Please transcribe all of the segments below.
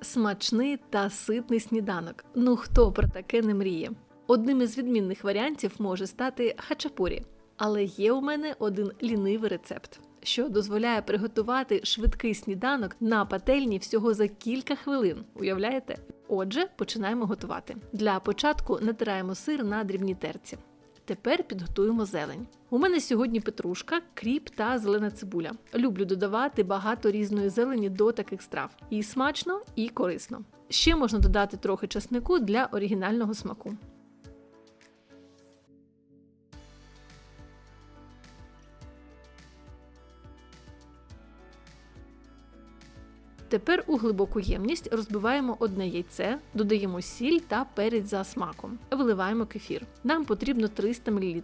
Смачний та ситний сніданок. Ну хто про таке не мріє? Одним із відмінних варіантів може стати хачапурі. Але є у мене один лінивий рецепт, що дозволяє приготувати швидкий сніданок на пательні всього за кілька хвилин. Уявляєте? Отже, починаємо готувати. Для початку натираємо сир на дрібній терці. Тепер підготуємо зелень. У мене сьогодні петрушка, кріп та зелена цибуля. Люблю додавати багато різної зелені до таких страв. І смачно, і корисно. Ще можна додати трохи часнику для оригінального смаку. Тепер у глибоку ємність розбиваємо одне яйце, додаємо сіль та перець за смаком. Виливаємо кефір. Нам потрібно 300 мл.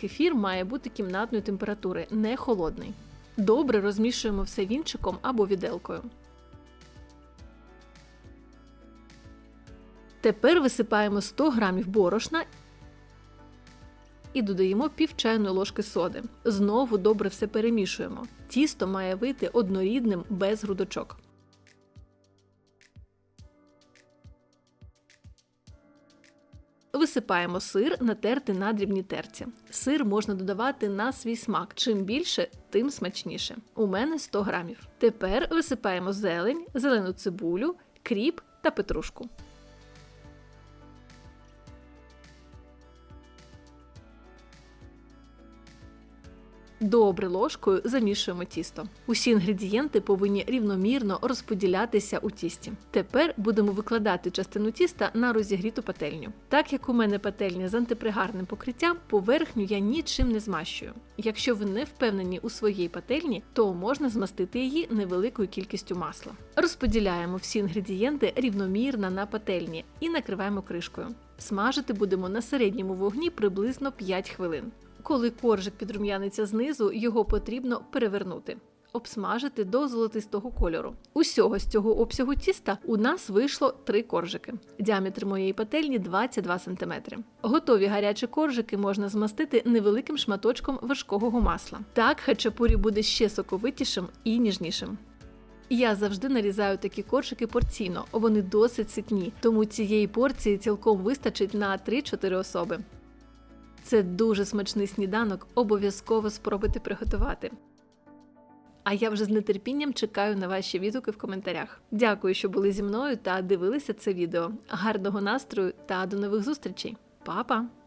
Кефір має бути кімнатної температури, не холодний. Добре розмішуємо все вінчиком або віделкою. Тепер висипаємо 100 г борошна і додаємо пів чайної ложки соди. Знову добре все перемішуємо. Тісто має вийти однорідним без грудочок. Висипаємо сир, натерти на дрібні терці. Сир можна додавати на свій смак. Чим більше, тим смачніше. У мене 100 грамів. Тепер висипаємо зелень, зелену цибулю, кріп та петрушку. Добре ложкою замішуємо тісто. Усі інгредієнти повинні рівномірно розподілятися у тісті. Тепер будемо викладати частину тіста на розігріту пательню. Так як у мене пательня з антипригарним покриттям, поверхню я нічим не змащую. Якщо ви не впевнені у своїй пательні, то можна змастити її невеликою кількістю масла. Розподіляємо всі інгредієнти рівномірно на пательні і накриваємо кришкою. Смажити будемо на середньому вогні приблизно 5 хвилин. Коли коржик підрум'яниться знизу, його потрібно перевернути. Обсмажити до золотистого кольору. Усього з цього обсягу тіста у нас вийшло три коржики. Діаметр моєї пательні 22 см. Готові гарячі коржики можна змастити невеликим шматочком вершкового масла. Так хачапурі буде ще соковитішим і ніжнішим. Я завжди нарізаю такі коржики порційно, вони досить ситні, тому цієї порції цілком вистачить на 3-4 особи. Це дуже смачний сніданок, обов'язково спробуйте приготувати. А я вже з нетерпінням чекаю на ваші відгуки в коментарях. Дякую, що були зі мною та дивилися це відео. Гарного настрою та до нових зустрічей. Па-па!